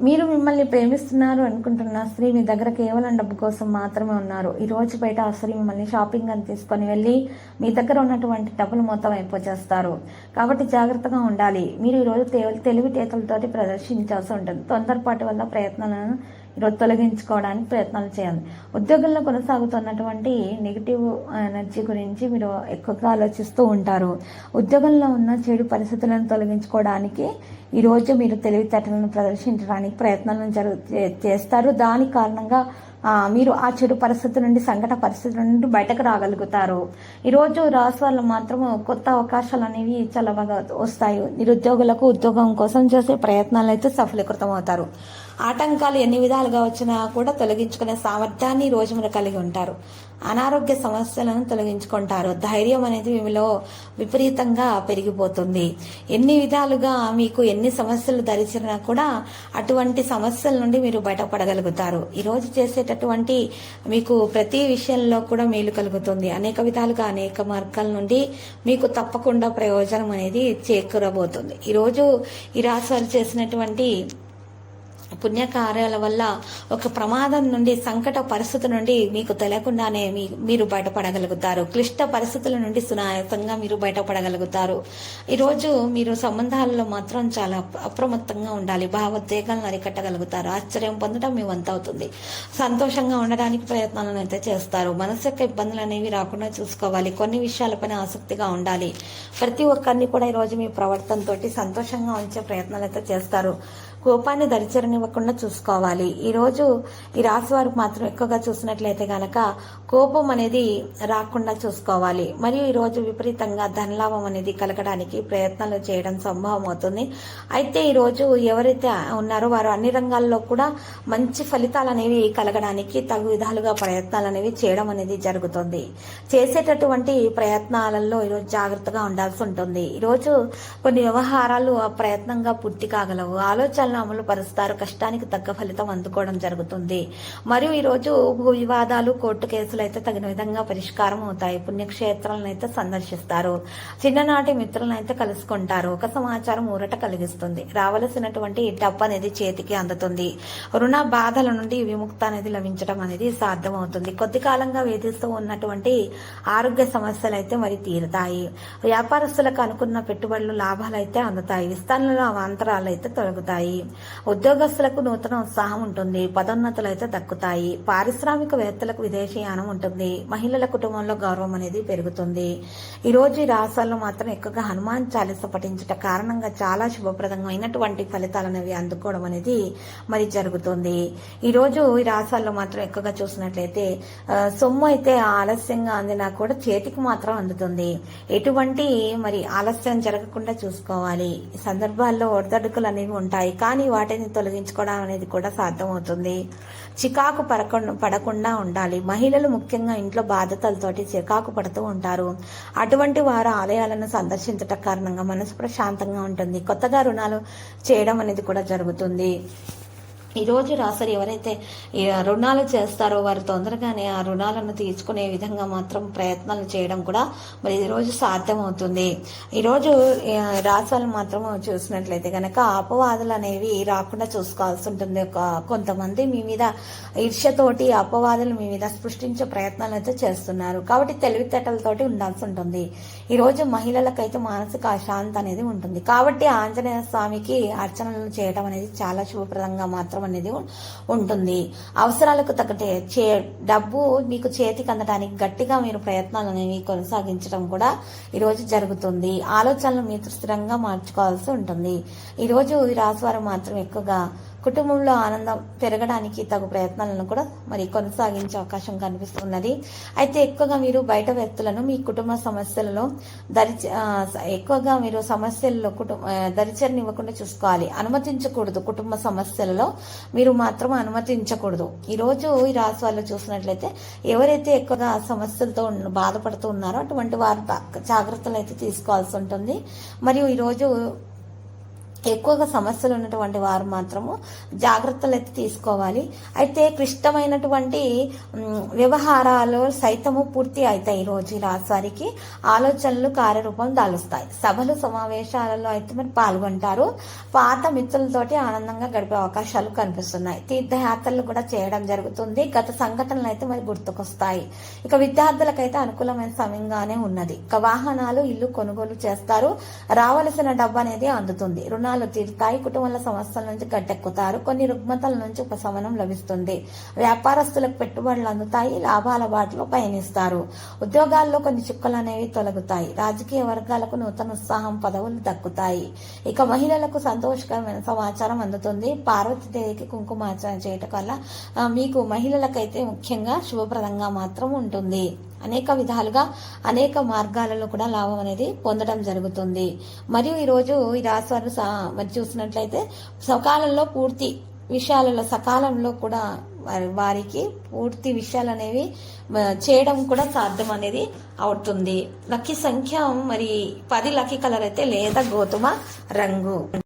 మీరు మిమ్మల్ని ప్రేమిస్తున్నారు అనుకుంటున్న స్త్రీ మీ దగ్గర కేవలం డబ్బు కోసం మాత్రమే ఉన్నారు. ఈ రోజు బయట ఆ స్త్రీ మిమ్మల్ని షాపింగ్ అని తీసుకొని వెళ్ళి మీ దగ్గర ఉన్నటువంటి డబ్బులు మొత్తం అయిపోచేస్తారు. కాబట్టి జాగ్రత్తగా ఉండాలి. మీరు ఈరోజు తె- తెలివితేటలతోటి ప్రదర్శించాల్సి ఉంటుంది. తొందరపాటు వల్ల ప్రయత్నాలను తొలగించుకోవడానికి ప్రయత్నాలు చేయాలి. ఉద్యోగంలో కొనసాగుతున్నటువంటి నెగిటివ్ ఎనర్జీ గురించి మీరు ఎక్కువగా ఆలోచిస్తూ ఉంటారు. ఉద్యోగంలో ఉన్న చెడు పరిస్థితులను తొలగించుకోవడానికి ఈరోజు మీరు తెలివితేటలను ప్రదర్శించడానికి ప్రయత్నాలను జరు చేస్తారు. దాని కారణంగా మీరు ఆ చెడు పరిస్థితి నుండి సంకట పరిస్థితి నుండి బయటకు రాగలుగుతారు. ఈరోజు రాసి వాళ్ళు మాత్రం కొత్త అవకాశాలు అనేవి చాలా బాగా వస్తాయి. నిరుద్యోగులకు ఉద్యోగం కోసం చేసే ప్రయత్నాలు అయితే సఫలీకృతం అవుతారు ఆటంకాలు ఎన్ని విధాలుగా వచ్చినా కూడా తొలగించుకునే సామర్థ్యాన్ని రోజు మీరు కలిగి ఉంటారు. అనారోగ్య సమస్యలను తొలగించుకుంటారు. ధైర్యం అనేది మీలో విపరీతంగా పెరిగిపోతుంది. ఎన్ని విధాలుగా మీకు ఎన్ని సమస్యలు ధరించినా కూడా అటువంటి సమస్యల నుండి మీరు బయటపడగలుగుతారు. ఈరోజు చేసేటటువంటి మీకు ప్రతి విషయంలో కూడా మేలు కలుగుతుంది. అనేక విధాలుగా అనేక మార్గాల నుండి మీకు తప్పకుండా ప్రయోజనం అనేది చేకూరబోతుంది. ఈరోజు ఈ రాశి వారు చేసినటువంటి పుణ్యకార్యాల వల్ల ఒక ప్రమాదం నుండి సంకట పరిస్థితి నుండి మీకు తెలియకుండానే మీ మీరు బయటపడగలుగుతారు. క్లిష్ట పరిస్థితుల నుండి సునాయాసంగా మీరు బయటపడగలుగుతారు. ఈరోజు మీరు సంబంధాలలో మాత్రం చాలా అప్రమత్తంగా ఉండాలి. భావోద్వేగాలను అరికట్టగలుగుతారు. ఆశ్చర్యం పొందడం మీ వంత అవుతుంది. సంతోషంగా ఉండడానికి ప్రయత్నాలను అయితే చేస్తారు. మనసు యొక్క ఇబ్బందులు అనేవి రాకుండా చూసుకోవాలి. కొన్ని విషయాలపైన ఆసక్తిగా ఉండాలి. ప్రతి ఒక్కరిని కూడా ఈరోజు మీ ప్రవర్తనతోటి సంతోషంగా ఉంచే ప్రయత్నాలు అయితే చేస్తారు. కోపాన్ని దరిచరనివ్వకుండా చూసుకోవాలి. ఈరోజు ఈ రాశి వారికి మాత్రం ఎక్కువగా చూసినట్లయితే గనక కోపం అనేది రాకుండా చూసుకోవాలి. మరియు ఈరోజు విపరీతంగా ధనలాభం అనేది కలగడానికి ప్రయత్నాలు చేయడం సంభవం అవుతుంది. అయితే ఈరోజు ఎవరైతే ఉన్నారో వారు అన్ని రంగాల్లో కూడా మంచి ఫలితాలు అనేవి కలగడానికి తగు విధాలుగా ప్రయత్నాలు అనేవి చేయడం అనేది జరుగుతుంది. చేసేటటువంటి ప్రయత్నాలలో ఈరోజు జాగ్రత్తగా ఉండాల్సి ఉంటుంది. ఈరోజు కొన్ని వ్యవహారాలు ఆ ప్రయత్నంగా పూర్తి కాగలవు. ఆలోచనలు అమలు పరుస్తారు. కష్టానికి తగ్గ ఫలితం అందుకోవడం జరుగుతుంది. మరియు ఈరోజు భూ వివాదాలు కోర్టు కేసులు అయితే తగిన విధంగా పరిష్కారం అవుతాయి. పుణ్యక్షేత్రాలను అయితే సందర్శిస్తారు. చిన్ననాటి మిత్రులను అయితే కలుసుకుంటారు. ఒక సమాచారం ఊరట కలిగిస్తుంది. రావలసినటువంటి డబ్బు అనేది చేతికి అందుతుంది. రుణ బాధల నుండి విముక్త అనేది లభించడం అనేది సాధ్యమవుతుంది. కొద్ది కాలంగా వేధిస్తూ ఉన్నటువంటి ఆరోగ్య సమస్యలు అయితే మరి తీరుతాయి. వ్యాపారస్తులకు అనుకున్న పెట్టుబడులు లాభాలు అయితే అందుతాయి. విస్తరణలో అవాంతరాలు అయితే తొలగుతాయి. ఉద్యోగస్తులకు నూతన ఉత్సాహం ఉంటుంది. పదోన్నతులు అయితే దక్కుతాయి. పారిశ్రామికవేత్తలకు విదేశీయానం ఉంటుంది. మహిళల కుటుంబంలో గౌరవం అనేది పెరుగుతుంది. ఈ రోజు ఈ రాష్ట్రాల్లో మాత్రం ఎక్కువగా హనుమాన్ చాలీస పఠించట కారణంగా చాలా శుభప్రదమైనటువంటి ఫలితాలు అనేవి అందుకోవడం అనేది మరి జరుగుతుంది. ఈ రోజు ఈ రాష్ట్రాల్లో మాత్రం ఎక్కువగా చూసినట్లయితే సొమ్ము అయితే ఆలస్యంగా అందినా కూడా చేతికి మాత్రం అందుతుంది. ఎటువంటి మరి ఆలస్యం జరగకుండా చూసుకోవాలి. ఈ సందర్భాల్లో ఒడిదడుకులు అనేవి ఉంటాయి. కానీ వాటిని తొలగించుకోవడం అనేది కూడా సాధ్యమవుతుంది. చికాకు పడకుండా పడకుండా ఉండాలి. మహిళలు ముఖ్యంగా ఇంట్లో బాధ్యతలతోటి చికాకు పడుతూ ఉంటారు. అటువంటి వారు ఆలయాలను సందర్శించట కారణంగా మనసు ప్రశాంతంగా ఉంటుంది. కొత్తగా రుణాలు చేయడం అనేది కూడా జరుగుతుంది. ఈరోజు రాసరి ఎవరైతే రుణాలు చేస్తారో వారు తొందరగానే ఆ రుణాలను తీర్చుకునే విధంగా మాత్రం ప్రయత్నాలు చేయడం కూడా మరి ఈరోజు సాధ్యమవుతుంది. ఈరోజు రాసాలు మాత్రం చూసినట్లయితే కనుక అపవాదులు అనేవి రాకుండా చూసుకోవాల్సి ఉంటుంది. ఒక కొంతమంది మీ మీద ఈర్ష్యతోటి అపవాదులు మీ మీద సృష్టించే ప్రయత్నాలు అయితే చేస్తున్నారు. కాబట్టి తెలివితేటలతోటి ఉండాల్సి ఉంటుంది. ఈరోజు మహిళలకైతే మానసిక అశాంతి అనేది ఉంటుంది. కాబట్టి ఆంజనేయ స్వామికి అర్చనలు చేయడం అనేది చాలా శుభప్రదంగా మాత్రం అనేది ఉంటుంది. అవసరాలకు తగ్గట్టే చే డబ్బు మీకు చేతికి అందడానికి గట్టిగా మీరు ప్రయత్నాలు అనేవి కొనసాగించడం కూడా ఈరోజు జరుగుతుంది. ఆలోచనలు మీరు స్థిరంగా మార్చుకోవాల్సి ఉంటుంది. ఈరోజు ఈ రాశివారు మాత్రం ఎక్కువగా కుటుంబంలో ఆనందం పెరగడానికి తగు ప్రయత్నాలను కూడా మరి కొనసాగించే అవకాశం కనిపిస్తున్నది. అయితే ఎక్కువగా మీరు బయట వ్యక్తులను మీ కుటుంబ సమస్యలలో దరిచ ఎక్కువగా మీరు సమస్యల్లో కుటుంబ ఆ, దరిచరనివ్వకుండా చూసుకోవాలి. అనుమతించకూడదు కుటుంబ సమస్యలలో. మీరు మాత్రం అనుమతించకూడదు. ఈరోజు ఈ రాశి వాళ్ళు చూసినట్లయితే ఎవరైతే ఎక్కువగా సమస్యలతో ఉన్న- బాధపడుతూ ఉన్నారో అటువంటి వారు జాగ్రత్తలు అయితే తీసుకోవాల్సి ఉంటుంది. మరియు ఈరోజు ఎక్కువగా సమస్యలు ఉన్నటువంటి వారు మాత్రము జాగ్రత్తలు అయితే తీసుకోవాలి. అయితే క్లిష్టమైనటువంటి వ్యవహారాలు సైతము పూర్తి అవుతాయి ఈ రోజు ఈ ఆలోచనలు కార్యరూపం దాలుస్తాయి. సభలు సమావేశాలలో అయితే మరి పాల్గొంటారు. పాత మిత్రులతోటి ఆనందంగా గడిపే అవకాశాలు కనిపిస్తున్నాయి. తీర్థయాత్రలు కూడా చేయడం జరుగుతుంది. గత సంఘటనలు అయితే మరి గుర్తుకొస్తాయి. ఇక విద్యార్థులకైతే అనుకూలమైన సమయంగానే ఉన్నది. ఇక వాహనాలు ఇల్లు కొనుగోలు చేస్తారు. రావలసిన డబ్బు అనేది అందుతుంది. రుణాలు తీరుతాయి. కుటుంబాల సమస్యల నుంచి గట్టెక్కుతారు. కొన్ని రుగ్మతల నుంచి ఉపశమనం లభిస్తుంది. వ్యాపారస్తులకు పెట్టుబడులు అందుతాయి. లాభాల బాటలో పయనిస్తారు. ఉద్యోగాల్లో కొన్ని చిక్కులు అనేవి తొలగుతాయి. రాజకీయ వర్గాలకు నూతన ఉత్సాహం పదవులు దక్కుతాయి. ఇక మహిళలకు సంతోషకరమైన సమాచారం అందుతుంది. పార్వతీదేవికి కుంకుమార్చన చేయటం వల్ల మీకు మహిళలకైతే ముఖ్యంగా శుభప్రదంగా మాత్రం ఉంటుంది. అనేక విధాలుగా అనేక మార్గాలలో కూడా లాభం అనేది పొందడం జరుగుతుంది. మరియు ఈరోజు ఈ రాశివారు మరి చూసినట్లయితే సకాలంలో పూర్తి విషయాలలో సకాలంలో కూడా వారి- వారికి పూర్తి విషయాలు అనేవి చేయడం కూడా సాధ్యం అనేది అవుతుంది. లక్కీ సంఖ్య మరి పది లక్కీ కలర్ అయితే లేదా గోధుమ రంగు.